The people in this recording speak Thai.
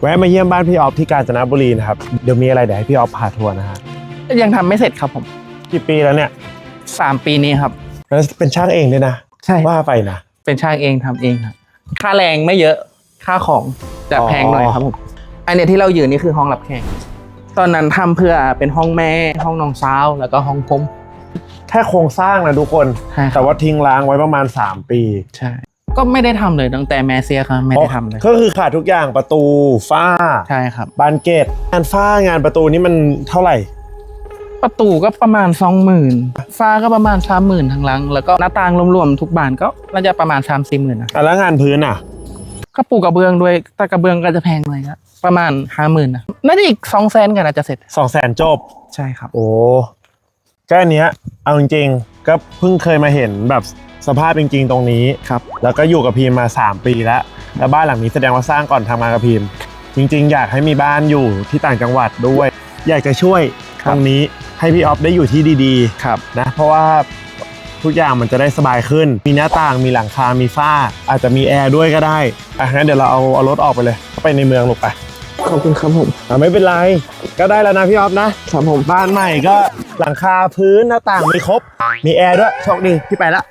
แวะมาเยี่ยมบ้านพี่ออฟที่กาญจนบุรีนะครับ เดี๋ยวมีอะไรเดี๋ยวให้พี่ออฟพาทัวร์นะฮะยังทำไม่เสร็จครับผมกี่ปีแล้วเนี่ยสามปีนี้ครับ แล้วเป็นช่างเองด้วยนะใช่ ว่าไปนะ เป็นช่างเองทำเองครับค่าแรงไม่เยอะค่าของจะอ๋อ แพงหน่อยครับผมอันเนี้ยที่เราอยู่นี่คือห้องรับแขกตอนนั้นทำเพื่อเป็นห้องแม่ ห้องน้องสาวแล้วก็ห้องผมแค่โครงสร้างนะทุกคน ใช่ครับแต่ว่าทิ้งร้างไว้ประมาณ 3 ปี ใช่ ก็ไม่ได้ทำเลยตั้งแต่แม่เสียครับไม่ได้ทำเลย ก็คือขาดทุกอย่างประตูฝ้าใช่ครับ บานเกตงานฝ้างานประตูนี่มันเท่าไหร่ ประตูก็ประมาณสองหมื่นฟ้าก็ประมาณสามหมื่นทางหลัง แล้วก็หน้าต่างรวมๆทุกบานก็น่าจะประมาณสามสี่หมื่นนะอะแล้วงานพื้นอะ ก็ปูกระเบื้องด้วยแต่กระเบื้องก็จะแพงหน่อยครับประมาณห้าหมื่นนะน่าจะอีกสองแสนกันอาจจะเสร็จ2 0 0แสนจบ ใช่ครับ โอ้ก็อันเนี้ยเอาจริงๆก็เพิ่งเคยมาเห็นแบบ สภาพจริงๆตรงนี้ครับแล้วก็อยู่กับพีมมา 3 ปีแล้ว แล้วบ้านหลังนี้แสดงว่าสร้างก่อนทำงานกับพีม จริง ๆ อยากให้มีบ้านอยู่ที่ต่างจังหวัดด้วย อยากจะช่วยครัตบรงนี้ให้พี่ออฟได้อยู่ที่ดีครับๆนะเพราะว่าทุกอย่างมันจะได้สบายขึ้น มีหน้าต่าง มีหลังคา มีฝ้า อาจจะมีแอร์ด้วยก็ได้อะงั้นเดี๋ยวเราเอาเอารถออกไปเลยเข้าไปในเมืองลูกไป ขอบคุณครับผมอะไม่เป็นไร ก็ได้แล้วนะพี่ออฟนะ ครับผม บ้านใหม่ก็หลังคาพื้นหน้าต่างมีครบ มีแอร์ด้วย โชคดี พี่ไปละ